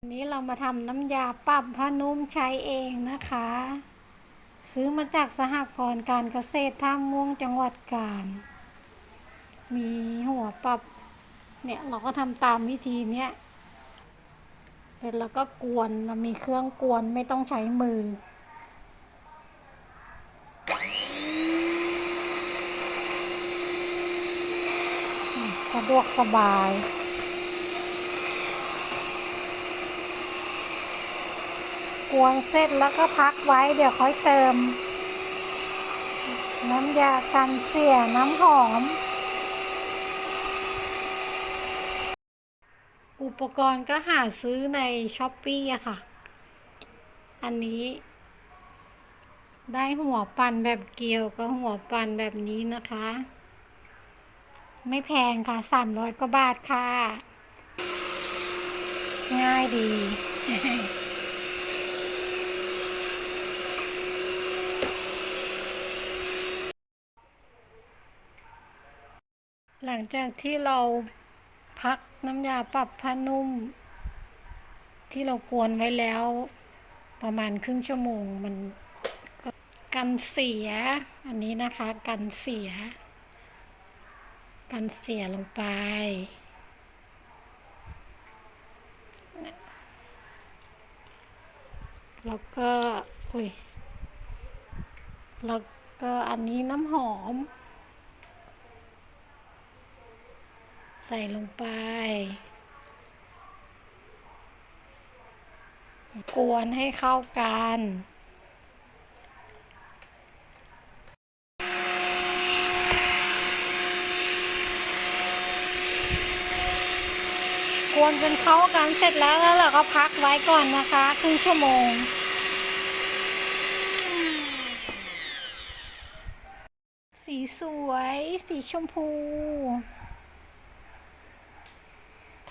วันนี้เรามาทำน้ำยาปรับผ้านุ่มใช้เองนะคะ ซื้อมาจากสหกรณ์การเกษตรท่าม่วงจังหวัดกาญมีหัวปรับเนี่ยเราก็ทำตามวิธีเนี้ยเสร็จแล้วก็กวนเรามีเครื่องกวนไม่ต้องใช้มือสะดวกสบาย กวนเสร็จแล้วก็พักไว้เดี๋ยวค่อยเติม น้ำยากันเสียน้ำหอม อุปกรณ์ก็หาซื้อในช้อปปี้อะค่ะ อันนี้ ได้หัวปั่นแบบเกลียวกับหัวปั่นแบบนี้นะคะ ไม่แพงค่ะสามร้อยกว่าบาทค่ะ ง่ายดี หลังจากที่เราพักน้ำยาปรับผ้านุ่ม ที่เรากวนไว้แล้ว ประมาณครึ่งชั่วโมงมันก,กันเสีย อันนี้นะคะ กันเสีย กันเสียลงไป แล้วก็อุ้ยแล้วก็อันนี้น้ำหอม ใส่ลงไป กวนให้เข้ากันกวนจนเข้ากันเสร็จแล้วแล้วเราก็พักไว้ก่อนนะคะครึ่งชั่วโมง สีสวย สีชมพู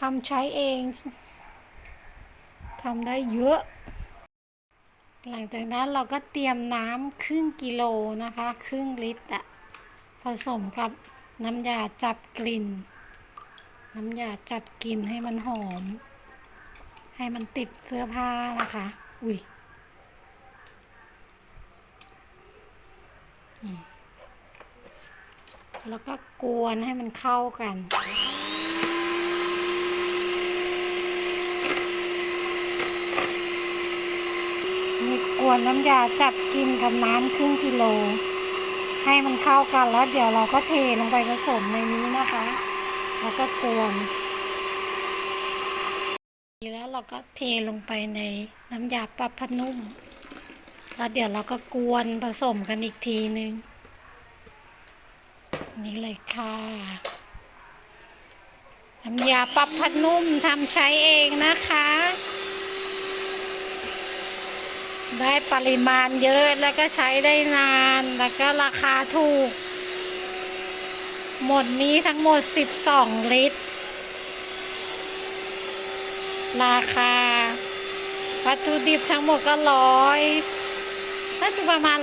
ทำใช้เองทำได้เยอะ หลังจากนั้นเราก็เตรียมน้ำครึ่งกิโลนะคะ ครึ่งลิตรอะผสมกับน้ำยาจับกลิ่น น้ำยาจับกลิ่นให้มันหอม ให้มันติดเสื้อผ้านะคะ อุ้ยแล้วก็กวนให้มันเข้ากัน นี่ กวนน้ำยาจับกินกับน้ำครึ่งกิโล ให้มันเข้ากันแล้วเดี๋ยวเราก็เทลงไปผสมในนี้นะคะ แล้วก็กวนแล้วเราก็เทลงไปในน้ำยาปรับผ้านุ่ม แล้วเดี๋ยวเราก็กวนผสมกันอีกทีนึง นี่เลยค่ะ น้ำยาปรับผ้านุ่มทำใช้เองนะคะ ได้ปริมาณเยอะแล้วก็ใช้ได้นานแล้วก็ราคาถูก หมดนี้ทั้งหมด 12 ลิตร ราคา วัตถุดิบทั้งหมดก็ร้อยน่าจะประมาณ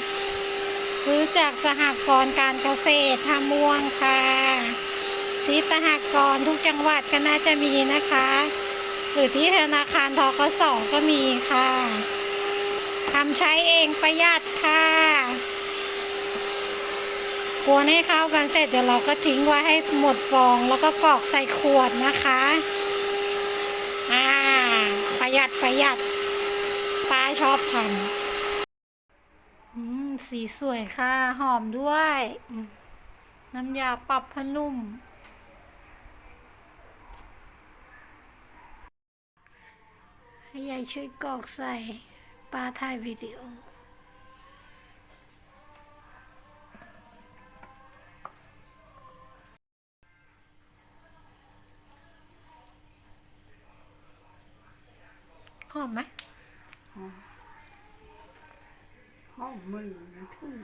150ซื้อจากสหกรณ์การเกษตรทาม่วงค่ะที่สหกรณ์ทุกจังหวัดก็น่าจะมีนะคะ หรือที่ธนาคารทกสก็มีค่ะทำใช้เองประหยัดค่ะกวนให้เข้ากันเสร็จเดี๋ยวเราก็ทิ้งไว้ให้หมดฟองแล้วก็กรอกใส่ขวดนะคะ อ่า ประหยัดประหยัดป้าชอบทำสีสวยค่ะ หอมด้วย น้ำยาปรับผ้านุ่ม ให้ยายช่วยกรอกใส่ป้าถ่ายวิดีโอหอมไหมห้องมือนะทุ่ง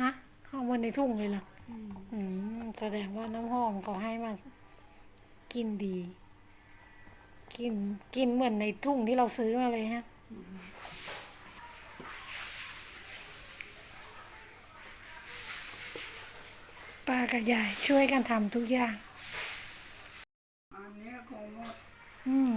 ฮะหอมวันในทุ่งเลยเหรออืมแสดงว่าน้ำหอมเขาให้มากินดี กินกินเหมือนในทุ่งที่เราซื้อมาเลยฮะป้ากับยายช่วยกันทำทุกอย่าง อันเนี้ยคงหมดอืม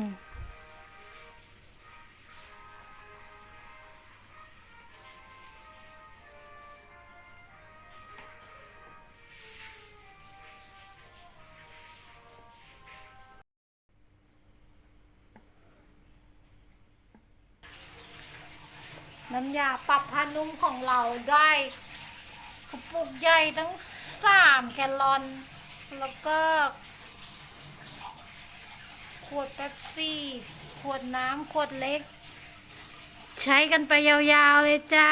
น้ำยาปรับผ้านุ่มของเราได้กระปุกใหญ่ตั้งสามแกลลอน แล้วก็ ขวดเป๊ปซี่ ขวดน้ำขวดเล็ก ใช้กันไปยาวๆเลยจ้า